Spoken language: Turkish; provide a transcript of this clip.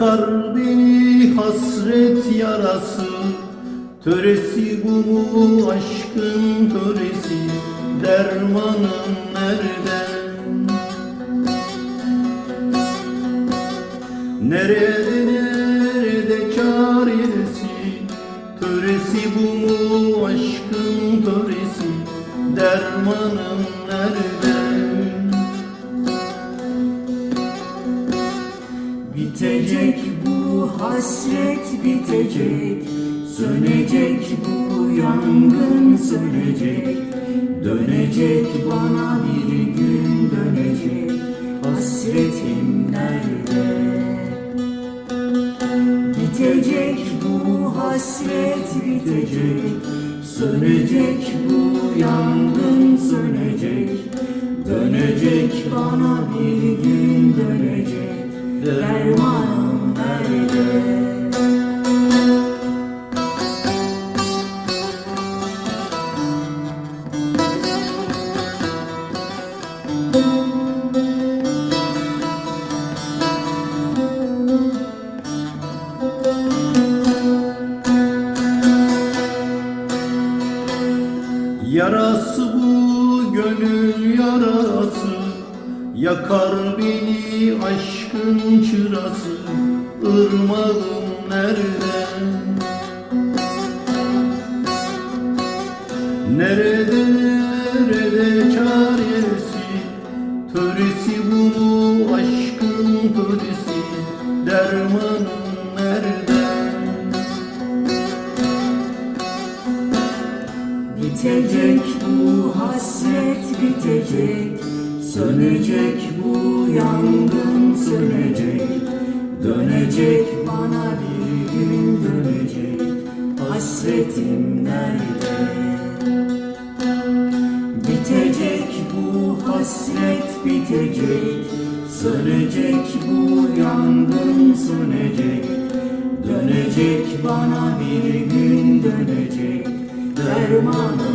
Yakar beni hasret yarası. Töresi bu mu aşkın töresi? Dermanım nerede? Nerede nerede çaresi Töresi bu mu aşkın töresi? Dermanım nerede Bitecek bu hasret bitecek. Sönecek bu yangın sönecek. Dönecek bana bir gün dönecek. Hasretim nerede? Bitecek bu hasret bitecek. Sönecek bu yangın sönecek. Dönecek bana bir gün dönecek Dermanım nerede? Yarası Yakar beni aşkın çırası Irmağım nerede? Nerede nerede çaresi Töresi bu mu aşkın töresi Dermanım nerede? Bitecek bu hasret bitecek Sönecek bu yangın sönecek. Dönecek bana bir gün dönecek. Hasretim nerede? Bitecek bu hasret bitecek. Sönecek bu yangın sönecek. Dönecek bana bir gün dönecek. Dermanım